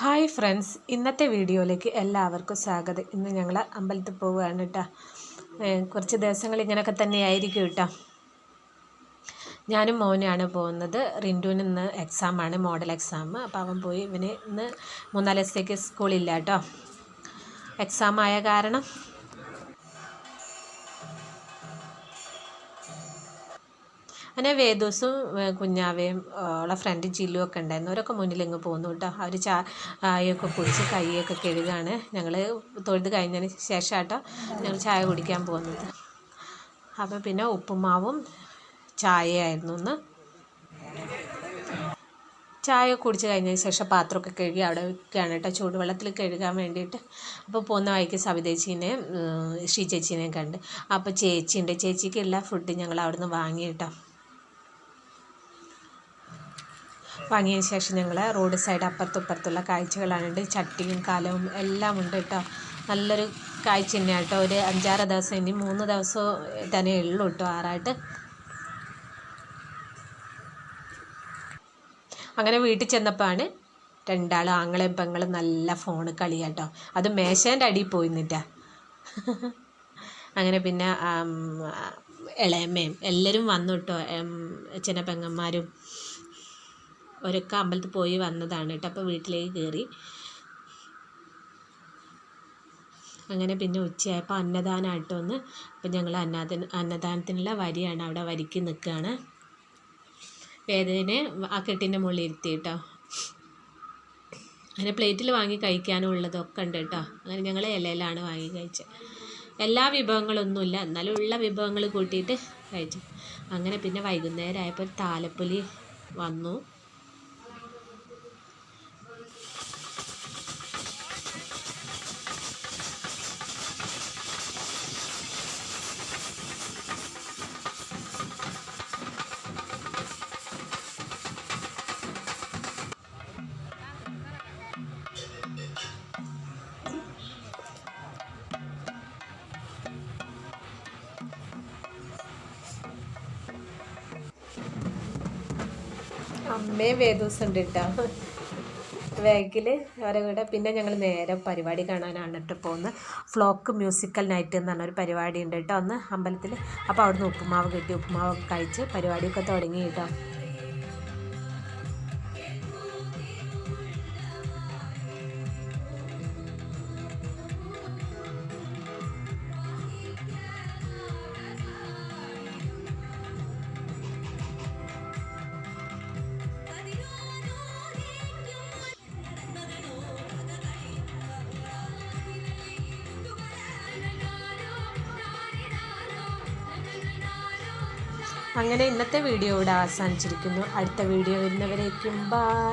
Hi friends ഇന്നത്തെ വീഡിയോയിലേക്ക് എല്ലാവർക്കും സ്വാഗതം. ഇന്ന് ഞങ്ങൾ അമ്പലത്തിൽ പോവുകയാണ് കേട്ടോ കുറച്ച് ദിവസങ്ങൾ ഇങ്ങനെയൊക്കെ തന്നെയായിരിക്കും കേട്ടോ ഞാനും മോനാണ് പോകുന്നത്. റിന്റുവിന് ഇന്ന് എക്സാമാണ് മോഡൽ എക്സാം അപ്പോൾ അവൻ പോയി ഇവന് ഇന്ന് മൂന്നാൽ ദിവസത്തേക്ക് സ്കൂളില്ല കേട്ടോ എക്സാമായ കാരണം അങ്ങനെ വേദോസും കുഞ്ഞാവയും ഉള്ള ഫ്രണ്ട് ജില്ലും ഒക്കെ ഉണ്ടായിരുന്നു. അവരൊക്കെ മുന്നിൽ ഇങ്ങ് കേട്ടോ. അവർ ചായയൊക്കെ കുടിച്ച് കൈയൊക്കെ കഴുകാണ്. ഞങ്ങൾ തൊഴുത് കഴിഞ്ഞതിന് ശേഷം കേട്ടോ ഞങ്ങൾ ചായ കുടിക്കാൻ പോകുന്നത് അപ്പോൾ പിന്നെ ഉപ്പുമാവും ചായയായിരുന്നു ഒന്ന് ചായ കുടിച്ച് കഴിഞ്ഞതിന് ശേഷം പാത്രമൊക്കെ കഴുകി അവിടെ വെക്കുകയാണ് കേട്ടോ. ചൂടുവെള്ളത്തിൽ കഴുകാൻ വേണ്ടിയിട്ട്. അപ്പോൾ പോകുന്ന വഴിക്ക് സവിതേച്ചീനെയും ശ്രീ ചേച്ചീനെയും കണ്ട്. അപ്പോൾ ചേച്ചിയുണ്ട്. ചേച്ചിക്കുള്ള ഫുഡ് ഞങ്ങൾ അവിടുന്ന് വാങ്ങി കേട്ടോ. വാങ്ങിയതിന് ശേഷം ഞങ്ങൾ റോഡ് സൈഡ് അപ്പുറത്തും ഇപ്പുറത്തുള്ള കാഴ്ചകളാണ് ചട്ടിയും കാലവും എല്ലാം ഉണ്ട് കേട്ടോ. നല്ലൊരു കാഴ്ച തന്നെയാണ് കേട്ടോ. ഒരു അഞ്ചാറ് ദിവസം ഇനി മൂന്ന് ദിവസം തന്നെ ഉള്ളൂ കേട്ടോ ആറായിട്ട്. അങ്ങനെ വീട്ടിൽ ചെന്നപ്പോഴാണ് രണ്ടാളും ആങ്ങളെയും പെങ്ങളും നല്ല ഫോണ് കളിയാട്ടോ അത് മേശേന്റെ അടിയിൽ പോയി പോയിന്നിട്ടാ അങ്ങനെ പിന്നെ ഇളയമ്മയും എല്ലാവരും വന്നു കേട്ടോ. അച്ഛനെ പെങ്ങന്മാരും. ഒരൊക്കെ അമ്പലത്തിൽ പോയി വന്നതാണ് കേട്ടോ. അപ്പോൾ വീട്ടിലേക്ക് കയറി. അങ്ങനെ പിന്നെ ഉച്ചയായപ്പോൾ അന്നദാനമായിട്ട് വന്ന് അപ്പം ഞങ്ങൾ അന്നദാന അന്നദാനത്തിനുള്ള വരിയാണ് അവിടെ വരിക്ക് നിൽക്കുകയാണ്. വേദനെ ആ കെട്ടിന്റെ മുകളിൽ ഇരുത്തി കേട്ടോ. അങ്ങനെ പ്ലേറ്റിൽ വാങ്ങി കഴിക്കാനും ഉള്ളതൊക്കെ ഉണ്ട് കേട്ടോ. അങ്ങനെ ഞങ്ങൾ ഇലയിലാണ് വാങ്ങി കഴിച്ചത്. എല്ലാ വിഭവങ്ങളൊന്നുമില്ല. എന്നാലും ഉള്ള വിഭവങ്ങൾ കൂട്ടിയിട്ട് കഴിച്ചു. അങ്ങനെ പിന്നെ വൈകുന്നേരം ആയപ്പോൾ താലപ്പൊലി വന്നു. അമ്മയും വേദൂസം ഉണ്ട് കേട്ടോ ബാഗിൽ അവരെ കൂടെ പിന്നെ ഞങ്ങൾ നേരെ പരിപാടി കാണാനാണ് കേട്ടോ പോകുന്നത്. ഫ്ലോക്ക് മ്യൂസിക്കൽ നൈറ്റ് എന്ന് പറഞ്ഞൊരു പരിപാടി ഉണ്ട് കേട്ടോ ഒന്ന് അമ്പലത്തിൽ അപ്പോൾ അവിടുന്ന് ഉപ്പുമാവ് കിട്ടി. ഉപ്പുമാവ് കഴിച്ച് പരിപാടിയൊക്കെ തുടങ്ങി കേട്ടോ. അങ്ങനെ ഇന്നത്തെ വീഡിയോ ഇവിടെ അവസാനിച്ചിരിക്കുന്നു. അടുത്ത വീഡിയോ വരുന്നവരേക്കും ബൈ